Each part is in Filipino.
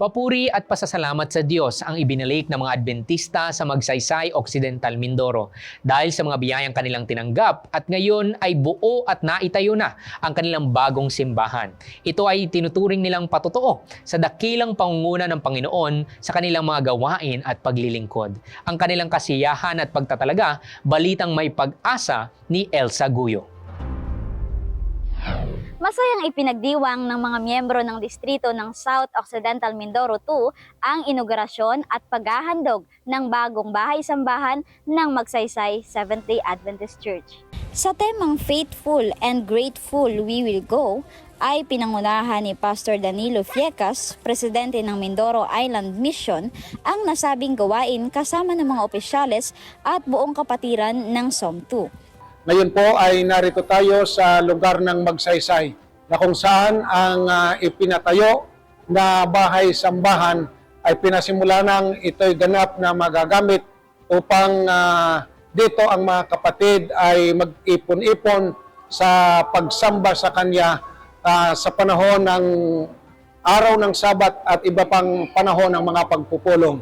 Papuri at pasasalamat sa Diyos ang ibinalik ng mga Adventista sa Magsaysay Occidental Mindoro dahil sa mga biyayang kanilang tinanggap at ngayon ay buo at naitayo na ang kanilang bagong simbahan. Ito ay tinuturing nilang patotoo sa dakilang pangunguna ng Panginoon sa kanilang mga gawain at paglilingkod. Ang kanilang kasiyahan at pagtatalaga, balitang may pag-asa ni Elsa Guyo. Masayang ipinagdiwang ng mga miyembro ng distrito ng South Occidental Mindoro 2 ang inaugurasyon at paghahandog ng bagong bahay-sambahan ng Magsaysay Seventh-day Adventist Church. Sa temang Faithful and Grateful We Will Go, ay pinangunahan ni Pastor Danilo Fiecas, presidente ng Mindoro Island Mission, ang nasabing gawain kasama ng mga opisyales at buong kapatiran ng SOM2. Ngayon po ay narito tayo sa lugar ng Magsaysay na kung saan ang ah, ipinatayo na bahay-sambahan ay pinasimula ng ito'y ganap na magagamit upang ah, dito ang mga kapatid ay mag-ipon-ipon sa pagsamba sa Kanya ah, sa panahon ng araw ng Sabat at iba pang panahon ng mga pagpupulong.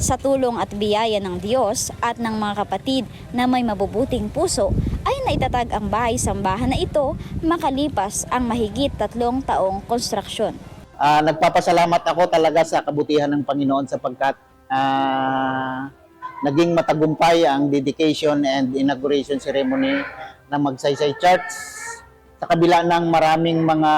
Sa tulong at biyaya ng Diyos at ng mga kapatid na may mabubuting puso, ay naitatag ang bahay-sambahan na ito makalipas ang mahigit tatlong taong konstruksyon. Ah, nagpapasalamat ako talaga sa kabutihan ng Panginoon sapagkat ah, naging matagumpay ang dedication and inauguration ceremony ng Magsaysay Church sa kabila ng maraming mga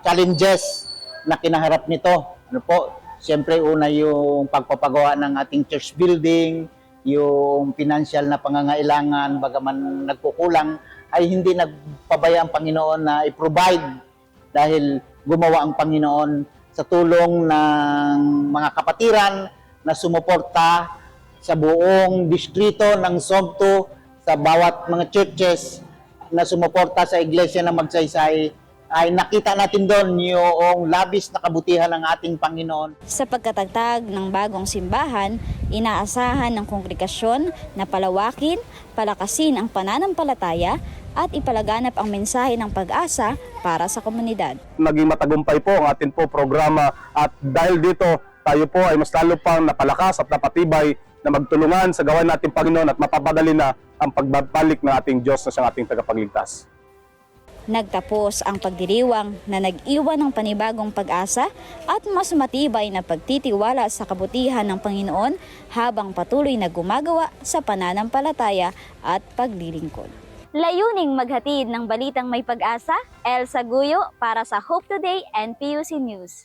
challenges na kinaharap nito. Ano po? Siyempre una yung pagpapagawa ng ating church building, yung financial na pangangailangan bagaman nagkukulang ay hindi nagpabaya ang Panginoon na i-provide dahil gumawa ang Panginoon sa tulong ng mga kapatiran na sumuporta sa buong distrito ng Somto sa bawat mga churches na sumuporta sa iglesia ng Magsaysay ay nakita natin doon yung labis na kabutihan ng ating Panginoon Sa pagkatagtag ng bagong simbahan, inaasahan ng kongregasyon na palawakin, palakasin ang pananampalataya at ipalaganap ang mensahe ng pag-asa para sa komunidad. naging matagumpay po ang ating po programa at dahil dito tayo po ay mas lalo pang napalakas at napatibay na magtulungan sa gawain nating Panginoon at mapapadali na ang pagbabalik ng ating Diyos na siyang ating tagapagligtas. Nagtapos ang pagdiriwang na nag-iwan ng panibagong pag-asa at mas matibay na pagtitiwala sa kabutihan ng Panginoon habang patuloy na gumagawa sa pananampalataya at paglilingkod. Layuning maghatid ng balitang may pag-asa, Elsa Guyo para sa Hope Today and PUC News.